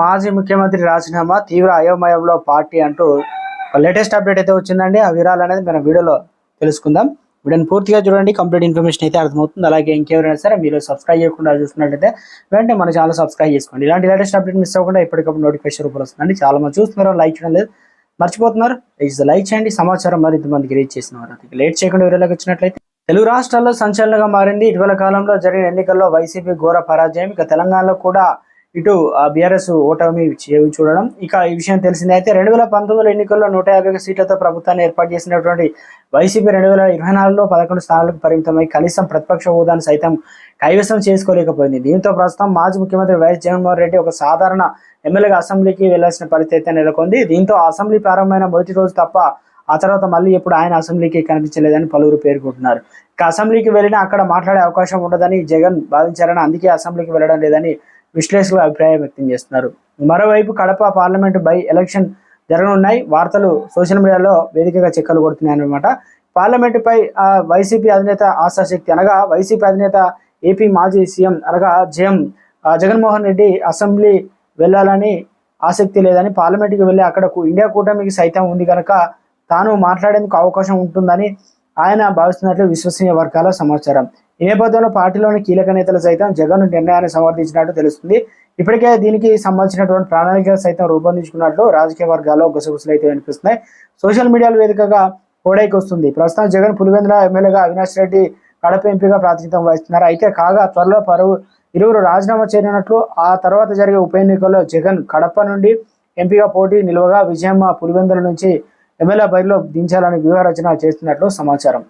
మాజీ ముఖ్యమంత్రి రాజీనామా తీవ్ర అయోమయంలో పార్టీ అంటూ లేటెస్ట్ అప్డేట్ అయితే వచ్చిందండి. ఆ వివరాలు అనేది మనం వీడియోలో తెలుసుకుందాం. వీడియోని పూర్తిగా చూడండి. కంప్లీట్ ఇన్ఫర్మేషన్ అయితే అర్థమవుతుంది. అలాగే ఇంకెవరైనా సరే మీరు సబ్స్క్రైబ్ చేయకుండా చూస్తున్నట్లయితే వెంటనే మన ఛానల్ సబ్స్క్రైబ్ చేసుకోండి. ఇలాంటి లేటెస్ట్ అప్డేట్ మిస్ అవ్వకుండా ఎప్పటికప్పుడు నోటిఫికేషన్ రూపంలో వస్తుందండి. చాలా మంది చూస్తున్నారు. లైక్ చేయడం లేదు. మర్చిపోతున్నారు. లైక్ చేయండి. సమాచారం మరింత మందికి రీచ్ చేసిన వారు లేట్ చేయకుండా వీడియోలోకి వచ్చినట్లయితే తెలుగు రాష్ట్రాల్లో సంచలనంగా మారింది. ఇటీవల కాలంలో జరిగిన ఎన్నికల్లో వైసీపీ ఘోర పరాజయం. ఇక తెలంగాణలో కూడా ఇటు బీఆర్ఎస్ ఓటమి చేవి చూడడం. ఇక ఈ విషయం తెలిసింది అయితే రెండు వేల పంతొమ్మిది ఎన్నికల్లో నూట యాభై ఒక సీట్లతో ప్రభుత్వాన్ని ఏర్పాటు చేసినటువంటి వైసీపీ రెండు వేల ఇరవై నాలుగులో పదకొండు స్థానాలకు పరిమితమై కనీసం ప్రతిపక్ష హోదాను సైతం కైవసం చేసుకోలేకపోయింది. దీంతో ప్రస్తుతం మాజీ ముఖ్యమంత్రి వైఎస్ జగన్మోహన్ రెడ్డి ఒక సాధారణ ఎమ్మెల్యేగా అసెంబ్లీకి వెళ్ళాల్సిన పరిస్థితి అయితే నెలకొంది. దీంతో అసెంబ్లీ ప్రారంభమైన మొదటి రోజు తప్ప ఆ తర్వాత మళ్ళీ ఎప్పుడు ఆయన అసెంబ్లీకి కనిపించలేదని పలువురు పేర్కొంటున్నారు. ఇక అసెంబ్లీకి వెళ్ళినా అక్కడ మాట్లాడే అవకాశం ఉండదని జగన్ భావించారని అందుకే అసెంబ్లీకి వెళ్ళడం లేదని విశ్లేషకులు అభిప్రాయం వ్యక్తం చేస్తున్నారు. మరోవైపు కడప పార్లమెంట్ బై ఎలక్షన్ జరగనున్నాయి. వార్తలు సోషల్ మీడియాలో వేదికగా చెక్కలు కొడుతున్నాయన్నమాట. పార్లమెంటుపై ఆ, వైసీపీ అధినేత ఆశాశక్తి అనగా వైసీపీ అధినేత ఏపీ మాజీ సీఎం అనగా జెఎం జగన్మోహన్ రెడ్డి అసెంబ్లీ వెళ్ళాలని ఆసక్తి లేదని పార్లమెంట్కి వెళ్ళి అక్కడ ఇండియా కూటమికి సైతం ఉంది కనుక తాను మాట్లాడేందుకు అవకాశం ఉంటుందని ఆయన భావిస్తున్నట్లు విశ్వసనీయ వర్గాల సమాచారం. ఈ నేపథ్యంలో పార్టీలోని కీలక నేతలు సైతం జగన్ నిర్ణయాన్ని సమర్థించినట్టు తెలుస్తుంది. ఇప్పటికే దీనికి సంబంధించినటువంటి ప్రణాళిక సైతం రూపొందించుకున్నట్లు రాజకీయ వర్గాల్లో గుసగుసలు అయితే వినిపిస్తున్నాయి. సోషల్ మీడియా వేదికగా కోడైకి వస్తుంది. ప్రస్తుతం జగన్ పులివెందుల ఎమ్మెల్యేగా అవినాష్ రెడ్డి కడప ఎంపీగా ప్రాతినిధ్యం వహిస్తున్నారు. అయితే కాగా త్వరలో పరువు ఇరువురు రాజీనామా చేరినట్లు ఆ తర్వాత జరిగే ఉప ఎన్నికల్లో జగన్ కడప నుండి ఎంపీగా పోటీ నిలువగా విజయమ్మ పులివెందుల నుంచి ఎమ్మెల్యే బరిలో దించాలని వ్యూహ రచన చేస్తున్నట్లు సమాచారం.